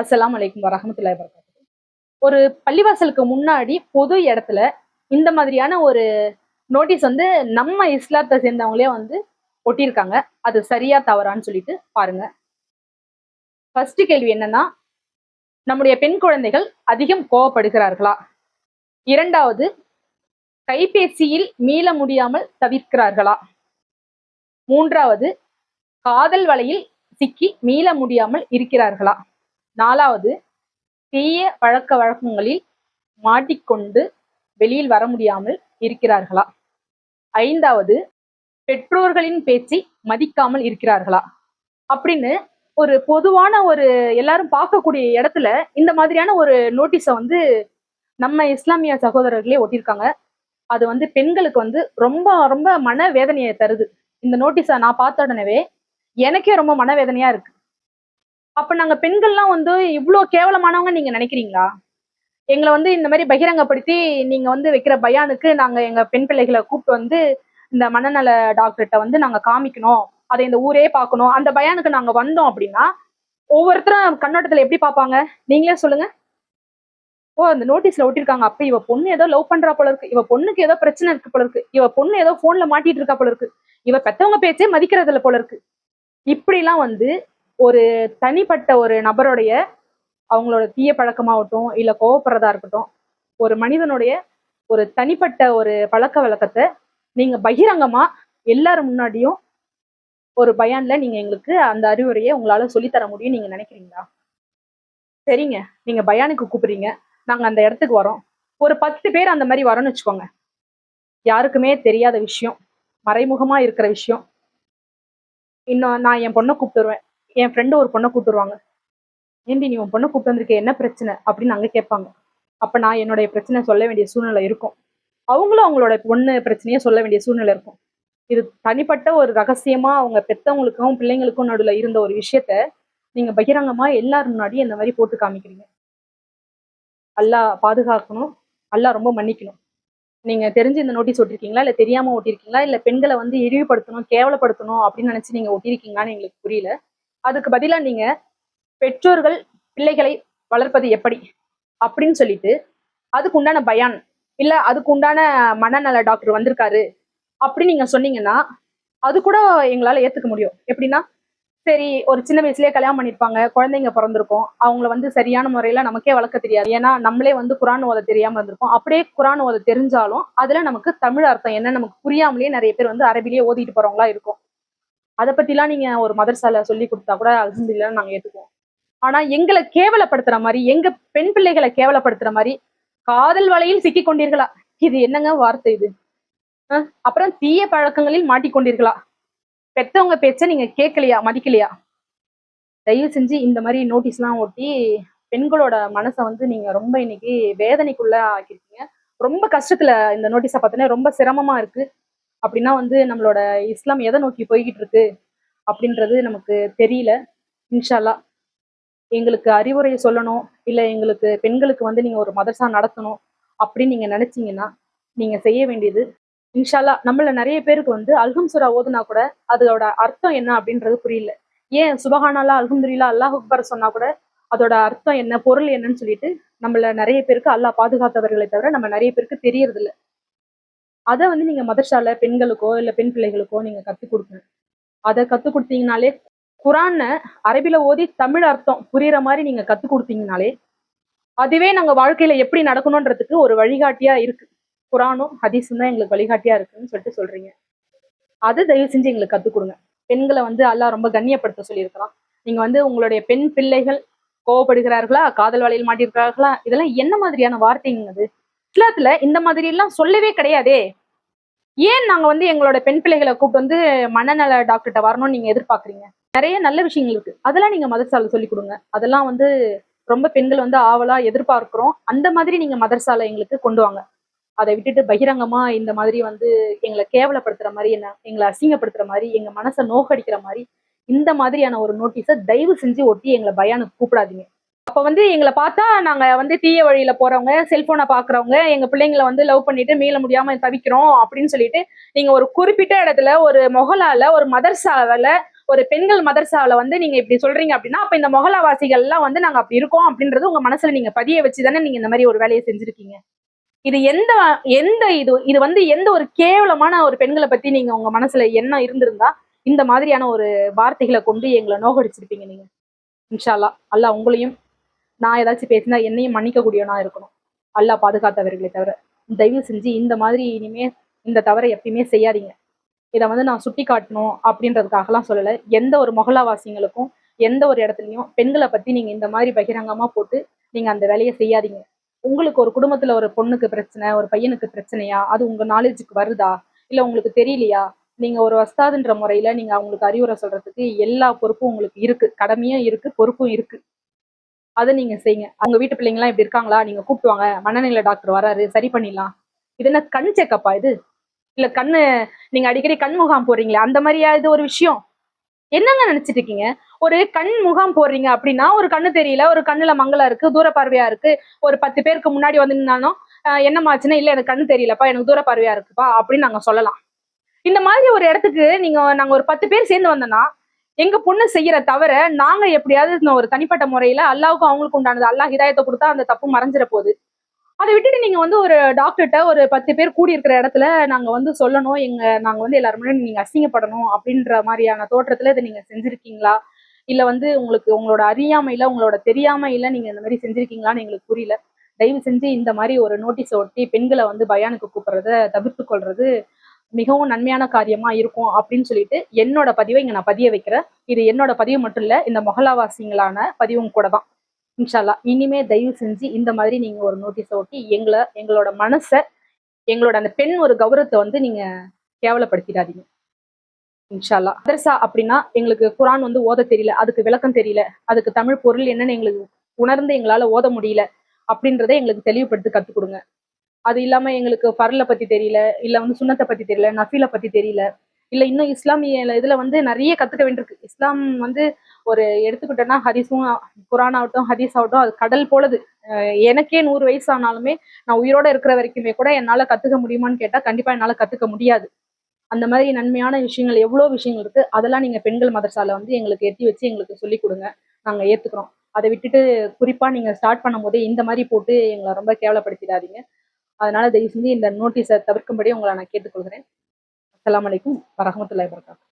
அஸ்லாம் அலைக்கும் வரமத்துல வரகாத்து ஒரு பள்ளிவாசலுக்கு முன்னாடி பொது இடத்துல இந்த மாதிரியான ஒரு நோட்டீஸ் வந்து நம்ம இஸ்லாத்தை சேர்ந்தவங்களே வந்து ஒட்டியிருக்காங்க. அது சரியா தவறான்னு சொல்லிட்டு பாருங்க. ஃபர்ஸ்ட் கேள்வி என்னன்னா நம்முடைய பெண் குழந்தைகள் அதிகம் கோவப்படுகிறார்களா? இரண்டாவது கைபேசியில் மீள முடியாமல் தவிர்க்கிறார்களா? மூன்றாவது காதல் வலையில் சிக்கி மீள முடியாமல் இருக்கிறார்களா? நாலாவது தீய பழக்க வழக்கங்களில் மாட்டிக்கொண்டு வெளியில் வர முடியாமல் இருக்கிறார்களா? ஐந்தாவது பெற்றோர்களின் பேச்சை மதிக்காமல் இருக்கிறார்களா? அப்படின்னு ஒரு பொதுவான ஒரு எல்லாரும் பார்க்கக்கூடிய இடத்துல இந்த மாதிரியான ஒரு நோட்டீஸை வந்து நம்ம இஸ்லாமிய சகோதரர்களே ஒட்டியிருக்காங்க. அது வந்து பெண்களுக்கு வந்து ரொம்ப ரொம்ப மன வேதனையை தருது. இந்த நோட்டீஸை நான் பார்த்த உடனே எனக்கே ரொம்ப மனவேதனையா இருக்கு. அப்ப நாங்க பெண்கள்லாம் வந்து இவ்வளோ கேவலமானவங்க நீங்க நினைக்கிறீங்களா? எங்களை வந்து இந்த மாதிரி பகிரங்கப்படுத்தி நீங்க வந்து வைக்கிற பயானுக்கு நாங்க எங்க பெண் பிள்ளைகளை கூப்பிட்டு வந்து இந்த மனநல டாக்டர்கிட்ட வந்து நாங்க காமிக்கணும். அதை இந்த ஊரே பார்க்கணும். அந்த பயானுக்கு நாங்க வந்தோம் அப்படின்னா ஒவ்வொருத்தரும் கண்ணோட்டத்துல எப்படி பார்ப்பாங்க? நீங்களே சொல்லுங்க. ஓ அந்த நோட்டீஸ்ல ஒட்டிருக்காங்க. அப்ப இவ பொண்ணு ஏதோ லவ் பண்றா போல இருக்கு. இவ பொண்ணுக்கு ஏதோ பிரச்சனை இருக்கு போல இருக்கு. இவ பொண்ணு ஏதோ போன்ல மாட்டிட்டு இருக்கா போல இருக்கு. இவ பெத்தவங்க பேச்சே மதிக்கிறதுல போல இருக்கு. இப்படிலாம் வந்து ஒரு தனிப்பட்ட ஒரு நபருடைய அவங்களோட தீய பழக்கமாகட்டும் இல்லை கோவப்படுறதா இருக்கட்டும் ஒரு மனிதனுடைய ஒரு தனிப்பட்ட ஒரு பழக்க வழக்கத்தை நீங்கள் பகிரங்கமாக எல்லாரும் முன்னாடியும் ஒரு பயான்ல நீங்க எங்களுக்கு அந்த அறிவுரையை உங்களால சொல்லித்தர முடியும் நீங்க நினைக்கிறீங்களா? சரிங்க. நீங்க பயானுக்கு கூப்பிடுறீங்க. நாங்க அந்த இடத்துக்கு வரோம். ஒரு பத்து பேர் அந்த மாதிரி வரோம்னு வச்சுக்கோங்க. யாருக்குமே தெரியாத விஷயம். மறைமுகமா இருக்கிற விஷயம். இன்னும் நான் என் பொண்ணை கூப்பிட்டுருவேன். என் ஃப்ரெண்டு ஒரு பொண்ணை கூப்பிட்டுருவாங்க ஏன்டி ஏண்டி நீ உன் பொண்ணை கூப்பிட்டு வந்திருக்க என்ன பிரச்சனை? அப்படின்னு அங்கே கேட்பாங்க. அப்போ நான் என்னுடைய பிரச்சனை சொல்ல வேண்டிய சூழ்நிலை இருக்கும். அவங்களும் அவங்களோட பொண்ணு பிரச்சனையை சொல்ல வேண்டிய சூழ்நிலை இருக்கும். இது தனிப்பட்ட ஒரு ரகசியமா அவங்க பெத்தவங்களுக்கும் பிள்ளைங்களுக்கும் நடுவில் இருந்த ஒரு விஷயத்த நீங்க பகிரங்கமா எல்லாரும் முன்னாடி இந்த மாதிரி போட்டு காமிக்கிறீங்க. அல்லாஹ் பாதுகாக்கணும். அல்லாஹ் ரொம்ப மன்னிக்கணும். நீங்க தெரிஞ்சு இந்த நோட்டீஸ் ஒட்டிருக்கீங்களா? இல்ல தெரியாம ஒட்டிருக்கீங்களா? இல்ல பெண்களை வந்து இழிவுபடுத்தணும் கேவலப்படுத்தணும் அப்படின்னு நினைச்சு நீங்க ஒட்டிருக்கீங்களான்னு எங்களுக்கு புரியல. அதுக்கு பதிலா நீங்க பெற்றோர்கள் பிள்ளைகளை வளர்ப்பது எப்படி அப்படின்னு சொல்லிட்டு அதுக்கு உண்டான பயான் இல்ல அதுக்கு உண்டான மனநல டாக்டர் வந்திருக்காரு அப்படின்னு நீங்க சொன்னீங்கன்னா அது கூட எங்களால ஏத்துக்க முடியும். எப்படின்னா சரி ஒரு சின்ன வயசுலயே கல்யாணம் பண்ணிருப்பாங்க குழந்தைங்க பிறந்திருக்கும் அவங்கள வந்து சரியான முறையில நமக்கே வளர்க்க தெரியாது. ஏன்னா நம்மளே வந்து குரான் ஓத தெரியாம இருந்திருப்போம். அப்படியே குரான் ஓத தெரிஞ்சாலும் அதுல நமக்கு தமிழ் அர்த்தம் என்ன நமக்கு புரியாமலே நிறைய பேர் வந்து அரபிலேயே ஓதிட்டு போறவங்களா இருக்கும். அதை பற்றிலாம் நீங்க ஒரு மதர்சால சொல்லி கொடுத்தா கூட அல்ஹம்துலில்லாஹ் நாங்க ஏற்றுக்குவோம் ஆனா எங்களை கேவலப்படுத்துற மாதிரி எங்க பெண் பிள்ளைகளை கேவலப்படுத்துற மாதிரி காதல் வலையில் சிக்கி கொண்டீர்களா? இது என்னங்க வார்த்தை இது? அஹ், அப்புறம் தீய பழக்கங்களில் மாட்டிக்கொண்டீர்களா பெத்தவங்க பேச்ச நீங்க கேட்கலையா? மதிக்கலையா? தயவு செஞ்சு இந்த மாதிரி நோட்டீஸ்லாம் ஒட்டி பெண்களோட மனசை வந்து நீங்க ரொம்ப இன்னைக்கு வேதனைக்குள்ள ஆக்கியிருக்கீங்க. ரொம்ப கஷ்டத்துல இந்த நோட்டீஸை பார்த்தோன்னே ரொம்ப சிரமமா இருக்கு. அப்படின்னா வந்து நம்மளோட இஸ்லாம் எதை நோக்கி போய்கிட்டு இருக்கு அப்படின்றது நமக்கு தெரியல. இன்ஷால்லா. எங்களுக்கு அறிவுரை சொல்லணும். இல்லை எங்களுக்கு பெண்களுக்கு வந்து நீங்கள் ஒரு மதர்சா நடத்தணும் அப்படின்னு நீங்கள் நினச்சிங்கன்னா நீங்க செய்ய வேண்டியது. இன்ஷால்லா நம்மள நிறைய பேருக்கு வந்து அல்ஹம் சுரா ஓதுனா கூட அதோட அர்த்தம் என்ன அப்படின்றது புரியல. ஏன் சுபஹானாலா அல்ஹம்துல்லா அல்லாஹ் அக்பர் சொன்னா கூட அதோட அர்த்தம் என்ன பொருள் என்னன்னு சொல்லிட்டு நம்மள நிறைய பேருக்கு அல்லாஹ் பாதுகாத்தவர்களை தவிர நம்ம நிறைய பேருக்கு தெரியறதில்ல. அதை வந்து நீங்க மதர்ஷால பெண்களுக்கோ இல்ல பெண் பிள்ளைகளுக்கோ நீங்க கத்துக் கொடுக்கணும். அதை கத்துக் கொடுத்தீங்கனாலே குரான அரபில ஓதி தமிழ் அர்த்தம் புரியுற மாதிரி நீங்க கத்துக் கொடுத்தீங்கனாலே அதுவே நாங்க வாழ்க்கையில எப்படி நடக்கணுன்றதுக்கு ஒரு வழிகாட்டியா இருக்கு. குரானும் ஹதீஸும் தான் எங்களுக்கு வழிகாட்டியா இருக்குன்னு சொல்லிட்டு சொல்றீங்க. அது தயவு செஞ்சு எங்களுக்கு கத்துக் கொடுங்க. பெண்களை வந்து அல்லாஹ் ரொம்ப கண்ணியப்படுத்த சொல்லியிருக்கிறான். நீங்க வந்து உங்களுடைய பெண் பிள்ளைகள் கோவப்படுகிறார்களா காதல் வலையில் மாட்டியிருக்கிறார்களா இதெல்லாம் என்ன மாதிரியான வார்த்தைங்க அது? இஸ்லாத்துல இந்த மாதிரி எல்லாம் சொல்லவே கிடையாதே. ஏன் நாங்க வந்து எங்களோட பெண் பிள்ளைகளை கூப்பிட்டு வந்து மனநல டாக்டர்கிட்ட வரணும்னு நீங்க எதிர்பார்க்குறீங்க? நிறைய நல்ல விஷயங்கள் இருக்கு. அதெல்லாம் நீங்க மதரசால சொல்லி கொடுங்க. அதெல்லாம் வந்து ரொம்ப பெண்கள் வந்து ஆவலா எதிர்பார்க்கிறோம். அந்த மாதிரி நீங்க மதரசால எங்களுக்கு கொண்டு வாங்க. அதை விட்டுட்டு பகிரங்கமா இந்த மாதிரி வந்து எங்களை கேவலப்படுத்துற மாதிரி என்ன எங்களை அசிங்கப்படுத்துற மாதிரி எங்க மனசை நோக்கடிக்கிற மாதிரி இந்த மாதிரியான ஒரு நோட்டீஸை தயவு செஞ்சு ஒட்டி எங்களை பயானுக்கு கூப்பிடாதீங்க. அப்போ வந்து எங்களை பார்த்தா நாங்கள் வந்து தீய வழியில் போகிறவங்க செல்ஃபோனை பார்க்குறவங்க எங்கள் பிள்ளைங்களை வந்து லவ் பண்ணிட்டு மீள முடியாமல் தவிக்கிறோம் அப்படின்னு சொல்லிட்டு நீங்கள் ஒரு குறிப்பிட்ட இடத்துல ஒரு மொகலால ஒரு மதர்சாவில் ஒரு பெண்கள் மதர்சாவில் வந்து நீங்கள் இப்படி சொல்றீங்க அப்படின்னா அப்போ இந்த மொகலாவாசிகள் எல்லாம் வந்து நாங்கள் அப்படி இருக்கோம் அப்படின்றது உங்கள் மனசில் நீங்கள் பதிய வச்சு தானே நீங்கள் இந்த மாதிரி ஒரு வேலையை செஞ்சிருக்கீங்க. இது எந்த எந்த இது இது வந்து எந்த ஒரு கேவலமான ஒரு பெண்களை பத்தி நீங்கள் உங்கள் மனசுல என்ன இருந்திருந்தா இந்த மாதிரியான ஒரு வார்த்தைகளை கொண்டு எங்களை நோகடிச்சிருப்பீங்க நீங்கள் இன்ஷால்லா அல்லாஹ் உங்களையும் நான் ஏதாச்சும் பேசினா என்னையும் மன்னிக்கக்கூடியவனா இருக்கணும். அல்லாஹ் பாதுகாத்தவர்களை தவிர. தயவு செஞ்சு இந்த மாதிரி இனிமே இந்த தவறை எப்பயுமே செய்யாதீங்க. இதை வந்து நான் சுட்டி காட்டணும் அப்படின்றதுக்காகலாம் சொல்லலை. எந்த ஒரு மொகலாவாசிங்களுக்கும் எந்த ஒரு இடத்துலையும் பெண்களை பத்தி நீங்க இந்த மாதிரி பகிரங்கமா போட்டு நீங்க அந்த வேலையை செய்யாதீங்க. உங்களுக்கு ஒரு குடும்பத்துல ஒரு பொண்ணுக்கு பிரச்சனை ஒரு பையனுக்கு பிரச்சனையா? அது உங்க நாலேஜுக்கு வருதா? இல்ல உங்களுக்கு தெரியலையா? நீங்க ஒரு வஸ்தாதுன்ற முறையில நீங்க அவங்களுக்கு அறிவுரை சொல்றதுக்கு எல்லா பொறுப்பும் உங்களுக்கு இருக்கு. கடமையும் இருக்கு பொறுப்பும் இருக்கு. அதை நீங்க செய்யுங்க. அவங்க வீட்டு பிள்ளைங்களாம் இப்படி இருக்காங்களா? நீங்க கூப்பிட்டு வாங்க. மனநிலை டாக்டர் வராரு. சரி பண்ணிடலாம். இது என்ன கண் செக்கப்பா இது? இல்ல கண்ணு நீங்க அடிக்கடி கண் முகாம் போடுறீங்களே அந்த மாதிரியா இது ஒரு விஷயம்? என்னங்க நினைச்சிட்டு இருக்கீங்க? ஒரு கண் முகாம் போடுறீங்க அப்படின்னா ஒரு கண்ணு தெரியல ஒரு கண்ணுல மங்களா இருக்கு தூர பார்வையா இருக்கு. ஒரு பத்து பேருக்கு முன்னாடி வந்து நின்னாலும் என்னமாச்சுன்னா இல்ல எனக்கு கண்ணு தெரியலப்பா எனக்கு தூர பார்வையா இருக்குப்பா அப்படின்னு நாங்க சொல்லலாம். இந்த மாதிரி ஒரு இடத்துக்கு நீங்க நாங்க ஒரு பத்து பேர் சேர்ந்து வந்தோம்னா எங்க பொண்ணு செய்யற தவிர நாங்க எப்படியாவது ஒரு தனிப்பட்ட முறையில அல்லாவுக்கு அவங்களுக்கு உண்டானது அல்லாஹ் ஹிதாயத்தை கொடுத்தா அந்த தப்பு மறைஞ்சிட போகுது அதை விட்டுட்டு நீங்க வந்து ஒரு டாக்டர்கிட்ட ஒரு பத்து பேர் கூடி இருக்கிற இடத்துல நாங்க வந்து சொல்லணும் எங்க நாங்க வந்து எல்லாருமே நீங்க அசிங்கப்படணும் அப்படின்ற மாதிரியான தோற்றத்துல இதை நீங்க செஞ்சிருக்கீங்களா? இல்ல வந்து உங்களுக்கு உங்களோட அறியாமையில உங்களோட தெரியாமையில நீங்க இந்த மாதிரி செஞ்சிருக்கீங்களான்னு எங்களுக்கு புரியல. தயவு செஞ்சு இந்த மாதிரி ஒரு நோட்டீஸ் ஒட்டி பெண்களை வந்து பயானுக்கு கூப்பிடுறத தவிர்த்து கொள்றது மிகவும் நன்மையான காரியமா இருக்கும் அப்படின்னு சொல்லிட்டு என்னோட பதிவை இங்க நான் பதிய வைக்கிறேன். இது என்னோட பதிவு மட்டும் இல்ல இந்த மொகலாவாசிங்களான பதிவும் கூட தான். இன்ஷால்லா இனிமே தயவு செஞ்சு இந்த மாதிரி நீங்க ஒரு நோட்டீஸ் ஒட்டி எங்களை எங்களோட மனசை எங்களோட அந்த பெண் ஒரு கௌரவத்தை வந்து நீங்க கேவலப்படுத்திடாதீங்க. இன்ஷால்லா மதரசா அப்படின்னா எங்களுக்கு குரான் வந்து ஓத தெரியல அதுக்கு விளக்கம் தெரியல அதுக்கு தமிழ் பொருள் என்னன்னு எங்களுக்கு உணர்ந்து எங்களால ஓத முடியல அப்படின்றத எங்களுக்கு தெளிவுபடுத்தி கத்துக் கொடுங்க. அது இல்லாம எங்களுக்கு ஃபர்ல பத்தி தெரியல இல்ல வந்து சுண்ணத்தை பத்தி தெரியல நஃபீல பத்தி தெரியல. இல்ல இன்னும் இஸ்லாமிய இதுல வந்து நிறைய கத்துக்க வேண்டியிருக்கு. இஸ்லாம் வந்து ஒரு எடுத்துக்கிட்டோன்னா ஹதீஸும் குரான் ஆகட்டும் ஹரிஸ் ஆகட்டும் அது கடல் போலது. எனக்கே நூறு வயசு ஆனாலுமே நான் உயிரோட இருக்கிற வரைக்குமே கூட என்னால கத்துக்க முடியுமான்னு கேட்டா கண்டிப்பா என்னால கத்துக்க முடியாது. அந்த மாதிரி நன்மையான விஷயங்கள் எவ்வளோ விஷயங்கள் இருக்கு அதெல்லாம் நீங்க பெண்கள் மதரசால வந்து எங்களுக்கு எட்டி வச்சு எங்களுக்கு சொல்லி கொடுங்க. நாங்க ஏத்துக்கிறோம். அதை விட்டுட்டு குறிப்பா நீங்க ஸ்டார்ட் பண்ணும்போதே இந்த மாதிரி போட்டு எங்களை ரொம்ப கேவலப்படுத்திடாதீங்க. அதனால தயவு செஞ்சு இந்த நோட்டீஸை தவிர்க்கும்படி உங்களை நான் கேட்டுக்கொள்கிறேன். அஸ்லாம் வலைக்கும் வரமத்துல வபரகாத்துஹு